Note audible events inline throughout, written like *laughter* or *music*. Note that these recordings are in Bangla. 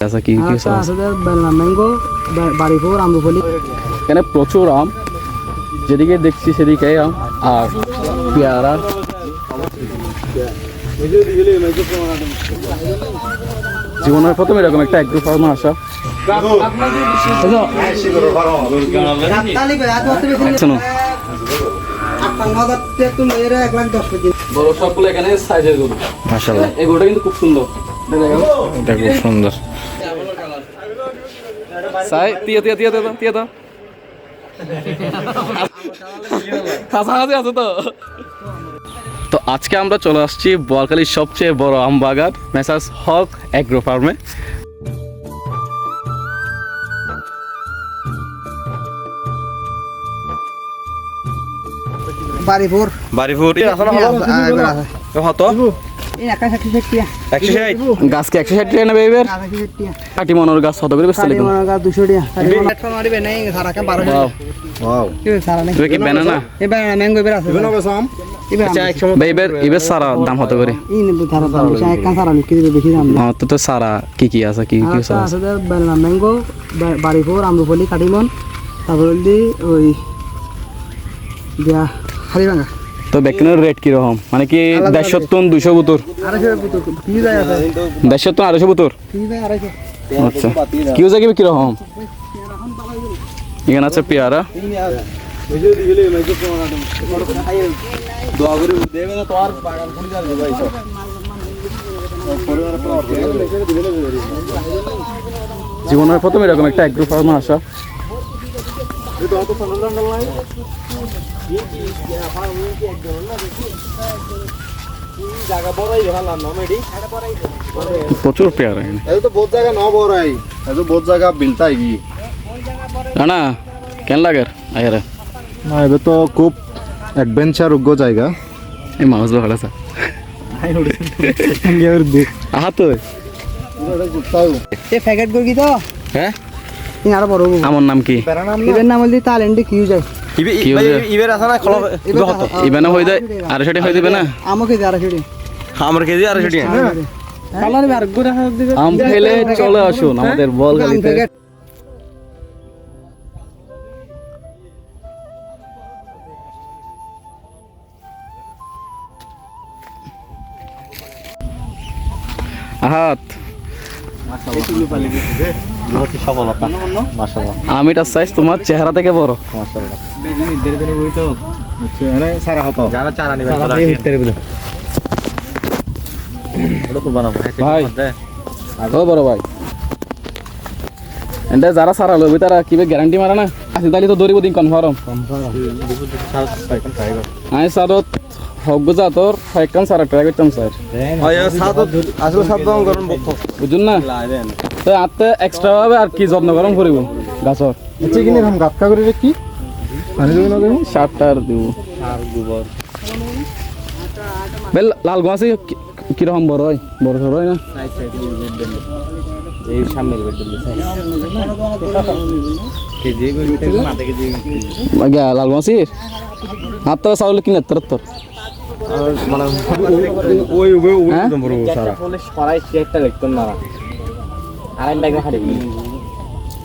আচ্ছা কি কি আছে ম্যাঙ্গো বাড়িপুর আম্রপলি এখানে প্রচুর আম। যেদিকে দেখছি সেদিকে আম আর পেয়ারা। জীবনের প্রথম এরকম একটা এগ্রো ফার্মে আসা বড় সবগুলো এখানে সাইজের গরু। মাশাআল্লাহ। এই গরুটা কিন্তু খুব সুন্দর। এটা খুব সুন্দর। সাই তিয়া তিয়া তিয়া তিয়া তিয়া দাও কাছাকাছি আছে তো। তো আজকে আমরা চলে আসছি বোয়ালখালীর সবচেয়ে বড় আম বাগান মেসাস হক অ্যাগ্রো ফার্মে। বাড়িপুর। বাড়িপুর কত ষাটি একশো ষাট? টাকা নেবে এবার? কাটি মনোর গাছ কত করে বেচতে লিখুন? দুশো নাই সারা কি সারা নেই। তুমি কি এবার আছে কি কি ম্যাঙ্গো বাড়িপুর আম্রপলি কাটিমন তারপর ওই দিয়া হারিভাঙ্গা তো বেকিনের রেট কীরকম? মানে কি দেড়শো টন দুশো বুতর? দেড়শো টন আড়াইশো বুতর? আচ্ছা। কিউ জায়গা কীরকম? এখানে আছে পেয়ারা। জীবনের প্রথম এরকম একটা এগ্রো ফার্মে আসা। প্রচুর পেয়ারা এটা তো বহুত জায়গা ন বড়াই। এটা তো বহুত জায়গা বিলতাই কি? না কেন লাগে? আয়ারে না এটা তো খুব অ্যাডভেঞ্চার যোগ্য জায়গা। এই মাছ ধরা আছে। আহা তো। এ প্যাকেট করবি তো? হ্যাঁ? এই আরও বড় আমার নাম কি? এবার নাম হলি তালেন্ডি কিউ যায়? ইবের আছে না খোলা ইবানে হয়ে যায় আড়াইশো টাকা হয়ে যাবে না? আমাকে দিয়ে আড়াইশো টি আমার কেজি আর হাত দিবে। আম খেলে চলে আসুন আমাদের বল গালিতে আহাত। সফলতা মাশাআল্লাহ আমিটার সাইজ তোমার চেহারা থেকে বড় মাশাআল্লাহ সারা হতো যারা চারা নিবে ওটা তো বানাবো ভাই ও বড় ভাই এন্ডে যারা সারা লবি তারা কিবে গ্যারান্টি মারা না আসি তালি তো দৌড়িব দিন কনফার্ম আমি সারত হক গুজা তোর ফাইকান সারা ট্রাই করতাম স্যার। আসলে সাত দাম গরম বক্ত বুঝুন না? তো আত্মে এক্সট্রা ভাবে আর কি যত্ন গরম করিব? গাছর। আচ্ছা কিনে রাম গাতকা করে কি? পানি দেবে না দেবে। সারটা আর দিব বেল লাল গাছ কীরকম বড় হয়? বড় সড় হয় না? এই সামনে কেজি লাল গাছির হাত তো চাউল কিনে তোর তোর। মানে ওই ওই ওই হ্যাঁ? বড় সারা। সরাই চেকটা লিখতাম না আরেক ব্যাগ হারি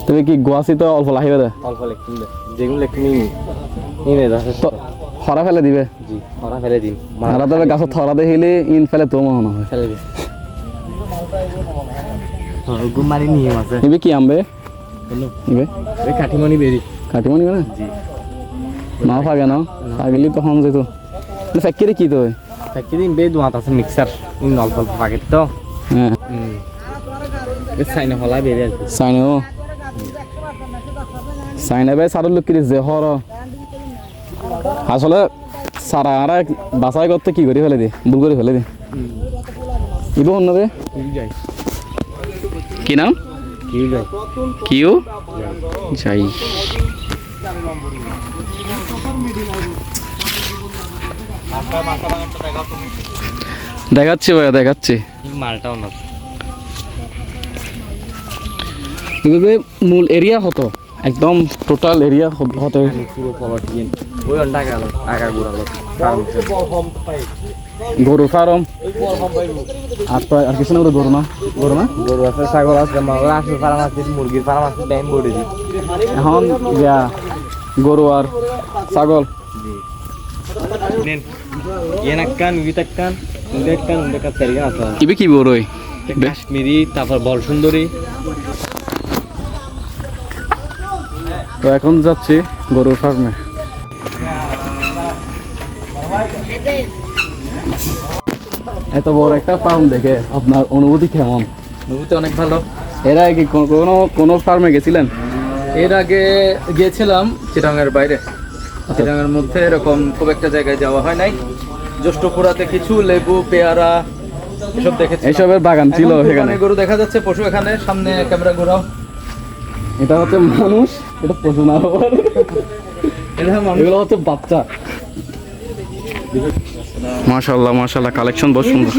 তুমি কি গোয়াছি তো অল্প লাহিবে দে অল্প দে। যেগুলো ইনে তো খরা ফেলে দিবে? জি ওরা ফেলে দিন মারা তবে গাছত থরা দেখিলে ইন ফেলে তো মনে হয় ফেলে গুমারি আছে। নিবে কি আনবে নিবে? এই কাঠিমণি বেরি কাটিব নিবে না না ফাগে না? ফাগিলি তখন যেত ফ্যাক্টরি কি তো? ফ্যাক্টরি বে দুয়াত আছে মিক্সার অল্প অল্প পাকেট তো। হ্যাঁ। সাইনে হলা বেরি আর কি চাইনে ও। চাইনে ভাই সারুর লোক কিরে যে হর আসলে সারা আরা বাছাই করতে কি করে ফেলে দে ভুল করে ফেলে দে। ইবো অন্য রে কি নাম? কি যাই। কিউ? যাই। দেখাচ্ছি ভাইয়া দেখাচ্ছি। মালটাও না। মূল এরিয়া হতো একদম টোটাল এরিয়া হতো। গরু ফার্ম। আর তো আর কিছু না গরু না গরু না? গরু আছে ছাগল আছে মাগর আছে ফার্ম আছে মুরগির ফার্ম আছে ব্যাম বড়ি এখন গরু আর ছাগল। নেন এন একখান উইত একখান উইত একখান উইত একখান চারিখান আছে ইবে কি বড় কাশ্মীরি তারপর বল সুন্দরী তো এখন যাচ্ছি গরুর ফার্মে এত বড় একটা ফার্ম দেখে আপনার অনুভূতি কেমন? অনুভূতি অনেক ভালো। এর আগে কি কোনো- কোনো কোনো ফার্মে গেছিলেন? এর আগে গিয়েছিলাম চিটাঙ্গের বাইরে। চিটাঙ্গের মধ্যে এরকম খুব একটা জায়গায় যাওয়া হয় নাই। জ্যৈষ্ঠপুরাতে কিছু লেবু পেয়ারা এসব দেখেছি এইসবের বাগান ছিল সেখানে। গরু দেখা যাচ্ছে পশু এখানে সামনে ক্যামেরা ঘোরাও। এটা হচ্ছে মানুষ এটা পশু না। আবার। এগুলো হচ্ছে বাচ্চা। মাশাল্লাহ মাশাল্লাহ কালেকশন বহুত সুন্দর।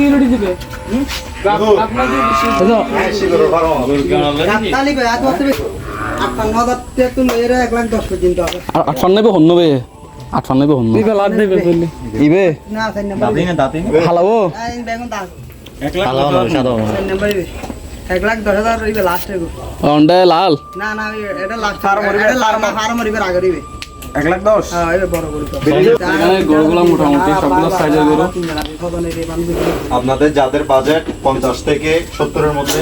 তালি ভাই আট বছর ইবে না চার না দাঁতি হালাবো বেগুন না সাদা না। এক লাখ দশ হাজার ইবে লাস্ট অন্ডে লাল? না না এটা লাস্ট এটা ফার্ম। মরিবে আগে দিবে। এক লাখ দশ? হ্যাঁ এটা বড় গরু তো। এখানে গরুগুলো মোটামুটি সবগুলো সাইজের গরু। আপনাদের যাদের বাজেট পঞ্চাশ থেকে সত্তরের মধ্যে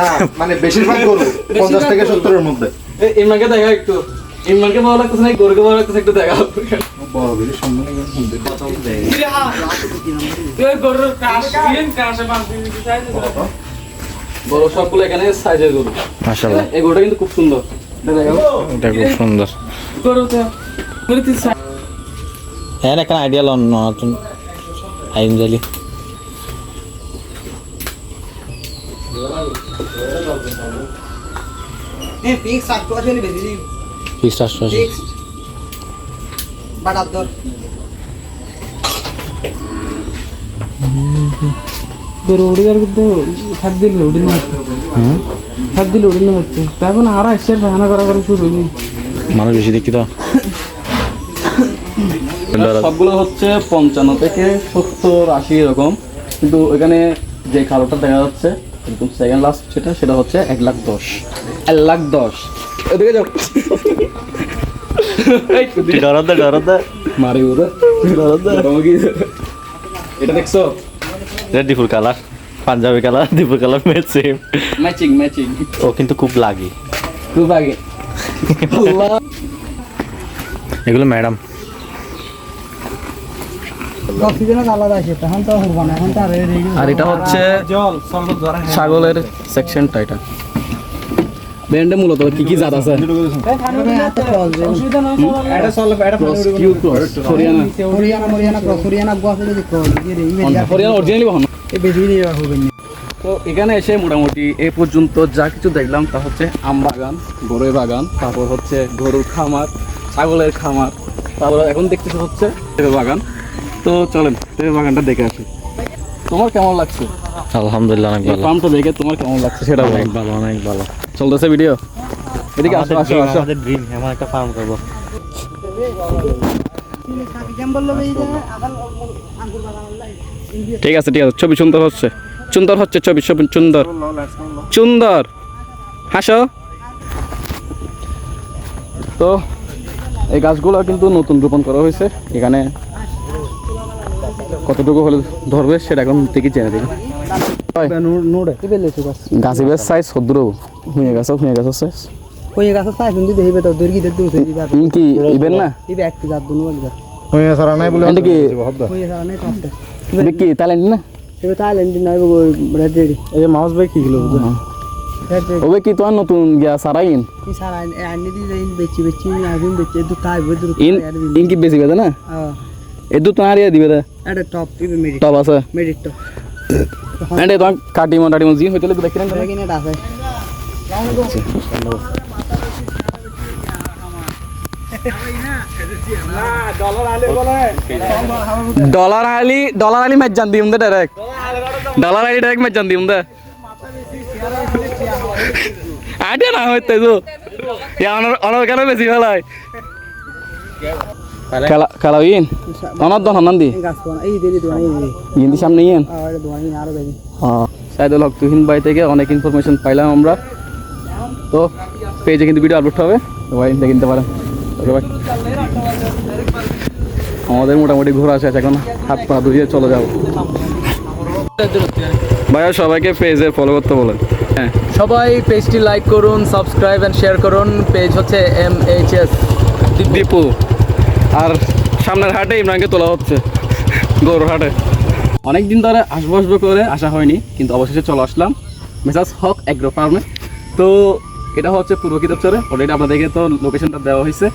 না মানে বেশিরভাগ গরু পঞ্চাশ থেকে সত্তরের মধ্যে। দেখা একটু। ইমরানকে ভালো লাগতেছে না গরুকে ভালো লাগতেছে একটু দেখা বড় বেশি সম্মান বড় সবগুলো এখানে সাইজের গরু। মাশাআল্লাহ। এই গরুটা কিন্তু খুব সুন্দর। এটা খুব সুন্দর। হ্যাঁ একটা আইডিয়া লন নতুন আইন জালি। এই বেশি ফিক্স মানুষ বেশি দেখি তো। সবগুলো হচ্ছে পঞ্চান্ন থেকে সত্তর আশি এরকম। কিন্তু এখানে যে কালোটা দেখা যাচ্ছে একদম সেকেন্ড লাস্ট যেটা সেটা হচ্ছে এক লাখ দশ। এক লাখ দশ। এদিকে যাও। এই তো দিকে। ডরাতে ডরাতে মারি ওরা তোমাকে কি- এটা দেখছ এটা ডিপুর colour panjabi colour ডিপুর colour match same matching matching ও কিন্তু খুব লাগে খুব আগে *laughs* আল্লাহ। এগুলো ম্যাডাম অক্সিজেনের আলাদা আছে তখন তো হব না এখন তো আর আর এটা হচ্ছে ছাগলের সেকশনটা এটা। ব্যান্ডে মূলত কি কি জাত আছে? তো এখানে এসে মোটামুটি এ পর্যন্ত যা কিছু দেখলাম তা হচ্ছে আম বাগান, গরুর বাগান, তারপর হচ্ছে গরুর খামার, ছাগলের খামার, তারপর এখন দেখতেছে হচ্ছে বাগান। তো চলেন বাগানটা দেখে আসি। তোমার কেমন লাগছে? আলহামদুলিল্লাহ অনেক ভালো। ফার্মটা দেখে তোমার কেমন লাগছে সেটা অনেক ভালো অনেক ভালো। চলতেছে ভিডিও এদিকে আসো আসো আসো। আমাদের ড্রিম একটা ফার্ম করব। ঠিক আছে ঠিক আছে ছবি সুন্দর হচ্ছে। সুন্দর হচ্ছে ছবি ছবি সুন্দর। সুন্দর। হাসো। তো এই গাছগুলো কিন্তু নতুন রোপণ করা হয়েছে। এখানে কতটুকু হলে ধরবে সেটা এখন থেকে জেনে তো গাছি? বেশ সাইজ সদ্র হুঁয়ে গেছে হুঁয়ে গেছে সাইজ কই গাছ তাই কিন্তু দেখিবে তো দূর কি দূর কি ইবেন না? ইবে একটু জাত দুনো বাগদা হয়ে সারা নাই বলে কি? কই গাছ নাই না? ইবে নাই এই মাউস ভাই কি ওবে কি তোমার নতুন গিয়া সারাইন? কি সারা আনি দি যাই বেচি বেচি আগুন বেচি দু তাই বে ইন ইন কি বেশি বেদে না? দু। তোমার ইয়ে দিবে এটা টপ ইবে মেডি টপ আছে মেডি টপ এন্ড তোমার কাটিমন টাটিমন জি হইতে দেখি না আছে। Dollar Ali dollar Ali match জান দিম দে direct dollar Ali direct match জান দিম দে। আটে না হইতে তো অনর অনর কেন বেশি ভালাই খেলা অনার দন হান্নান দি গাছ? পাওয়া এই দিলি দোয়া সামনে দেখি হ্যাঁ। সাইদুল হক তুহিন ভাই থেকে অনেক ইনফরমেশন পাইলাম আমরা। তো পেজে কিন্তু ভিডিও আপলোড হবে। তো ভাই দেখে নিতে পারেন। ওকে ভাই আমাদের মোটামুটি ঘোরা শেষ এখন হাত পা ধুয়ে চলে যাব। ভাইয়া সবাইকে পেজে ফলো করতে বলেন। হ্যাঁ। সবাই পেজটি লাইক করুন সাবস্ক্রাইব এন্ড শেয়ার করুন। পেজ হচ্ছে এম এইচ এস দীপু। আর সামনের হাটে ইমরানকে তোলা হচ্ছে গরুর হাটে। অনেক দিন ধরে আসব আসব করে আসা হয়নি কিন্তু অবশেষে চলে আসলাম মেসাজ হক অ্যাগ্রো ফার্মে। তো এটা হচ্ছে পূর্ব কিতাবচরে অলরেডি আপনাদেরকে তো লোকেশনটা দেওয়া হয়েছে।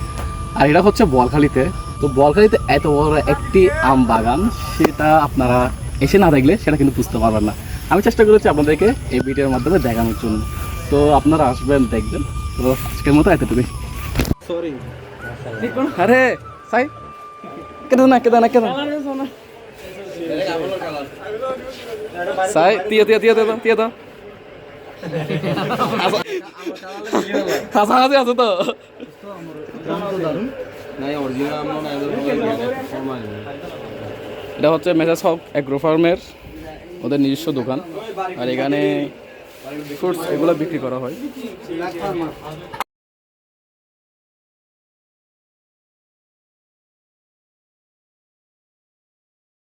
আর এটা হচ্ছে বলখালিতে। তো বলখালিতে এত বড় একটি আম বাগান সেটা আপনারা এসে না দেখলে সেটা কিন্তু বুঝতে পারবেন না। আমি চেষ্টা করেছি আপনাদেরকে এই ভিডিওর মাধ্যমে দেখানোর জন্য। তো আপনারা আসবেন দেখবেন। তো আজকের মতো এতটুকুই। সরি আরে! সাই কেদা না কেদা না কেদা সাই তিয়া তিয়া তিয়া দাও তিয়া দাও হাসা হাসি আছে তো এটা হচ্ছে মেজাজ হক অ্যাগ্রো ফার্মের ওদের নিজস্ব দোকান। আর এখানে ফ্রুটস এগুলো বিক্রি করা হয়।